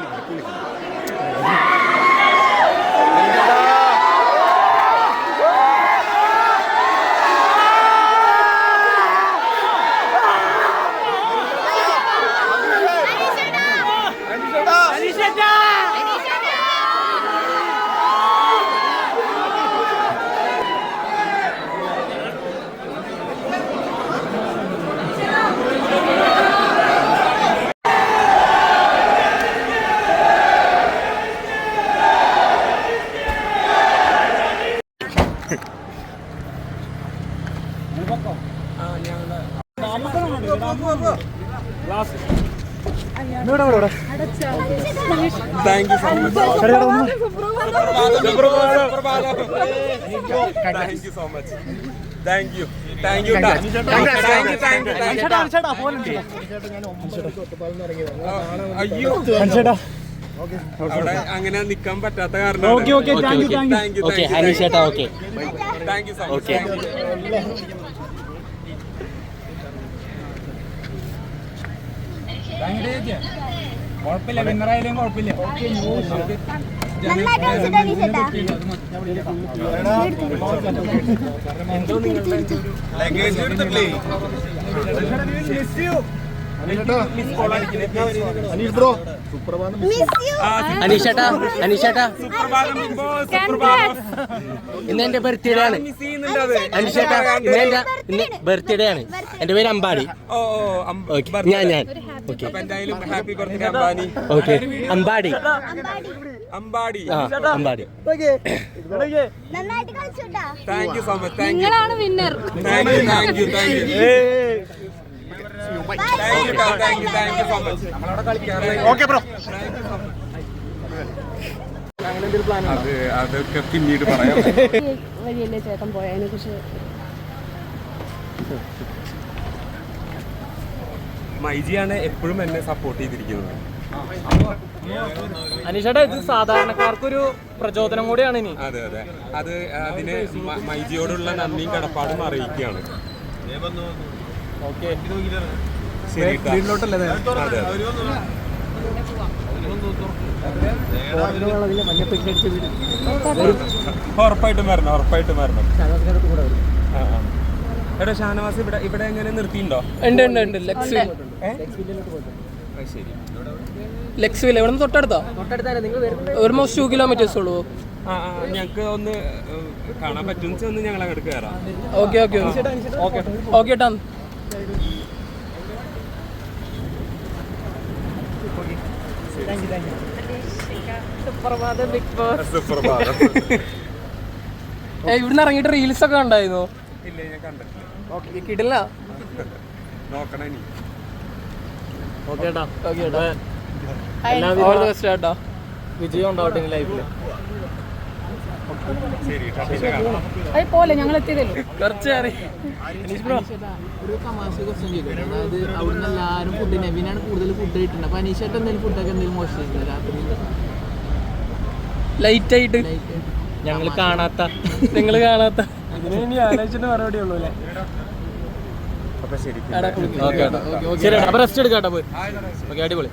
이 거, 이 거, thank you so much thank you so much thank you thank you thank you thank you അയ്യോ അവിടെ അങ്ങനെ നിക്കാൻ പറ്റാത്ത കാരണം okay okay thank you thank you thank you okay Hanish ചേട്ടാ okay thank you so much okay സുപ്രഭാതം big boss സുപ്രഭാതം. ഇന്ന് എന്റെ ബർത്ത്ഡേ ആണ്. അനീഷേട്ടാ ഇന്ന് എന്റെ ബർത്ത്ഡേ ആണ്. എന്റെ പേര് അമ്പാടി. ഞാൻ ഞാൻ. അപ്പൊ എന്തായാലും happy birthday Ambani. Okay Ambadi Ambadi ആ Ambadi thank you so much thank you നിങ്ങളാണ് winner thank you thank you thank you thank you thank you thank you so much നമ്മളവിടെ കളിക്കാറുണ്ട് ഓക്കെ ബ്രോ. അത് അതൊക്കെ പിന്നീട് പറയാം. വഴിയല്ലേ ചേട്ടൻ പോയതിനെ കുറിച്ച് മൈജിയാണ് എപ്പോഴും എന്നെ സപ്പോർട്ട് ചെയ്തിരിക്കുന്നത്. അനീഷേട്ടാ ഇത് സാധാരണക്കാർക്കൊരു പ്രചോദനം കൂടിയാണ് ഇനി. അതെ അതെ. അത് അതിന് മൈജിയോടുള്ള നന്ദിയും കടപ്പാടും അറിയിക്കുകയാണ്. ഓക്കെ. ശരി. ഉറപ്പായിട്ടും വരണം ഉറപ്പായിട്ടും വരണം. ആ, ആ. എടാ ഷാനവാസ് ഇവിടെ ഇവിടെ എങ്ങനെ നിർത്തിയിട്ടുണ്ടോ? ഉണ്ട് ഉണ്ട് ഉണ്ട്. ലെക്സ് ശരി. ലെക്സ് വില്ല ഇവിടെ നിന്ന് തൊട്ടടുത്താ ഓൾമോസ്റ്റ് ടു കിലോമീറ്റേഴ്സ് ഉള്ളൂ. ഞങ്ങൾക്ക് ഒന്ന് കാണാൻ വെച്ചാൽ ഒന്ന് ഞങ്ങൾ അങ്ങോട്ട് കയറാം ഓക്കെ ഓക്കെ ഓക്കെ. ഓക്കെ. ഏട്ടാ ഇവിടുന്ന് ഇറങ്ങിയിട്ട് റീൽസ് ഒക്കെ ഉണ്ടായിരുന്നു ഇല്ല ഞാൻ കണ്ടിട്ടില്ല. ഓക്കെ കിടില്ല നോക്കണേ നീ ഓക്കെ ഏട്ടാ ഓക്കെ എല്ലാവിധ ഓൾ ദ ബെസ്റ്റ് വിജയം ഉണ്ടാവട്ടെ ലൈഫിൽ പോലെ ഞങ്ങൾ എത്തിയതല്ലോ? കുറച്ച് കയറി ഒരു തമാശ ക്വസ്റ്റ്യൻ ചെയ്തു. അതായത് അവിടുന്ന് എല്ലാവരും ഫുഡ് നെവിനാണ് കൂടുതൽ ഫുഡ് കിട്ടുന്നത്. അപ്പൊ അനീഷായിട്ട് എന്തെങ്കിലും ഫുഡൊക്കെ എന്തെങ്കിലും മോശം രാത്രി? ലൈറ്റ് ആയിട്ട്. ഞങ്ങൾ കാണാത്ത. നിങ്ങൾ കാണാത്ത. ഇതിന് ഇനി ആലോചിച്ചിട്ട് മറുപടി ഉള്ളൂ അല്ലേ? അപ്പൊ ശരി എടാ, ഓക്കെ ശരി അപ്പൊ റെസ്റ്റ് എടുക്കാട്ടോ പോയി. ഓക്കെ അടിപൊളി.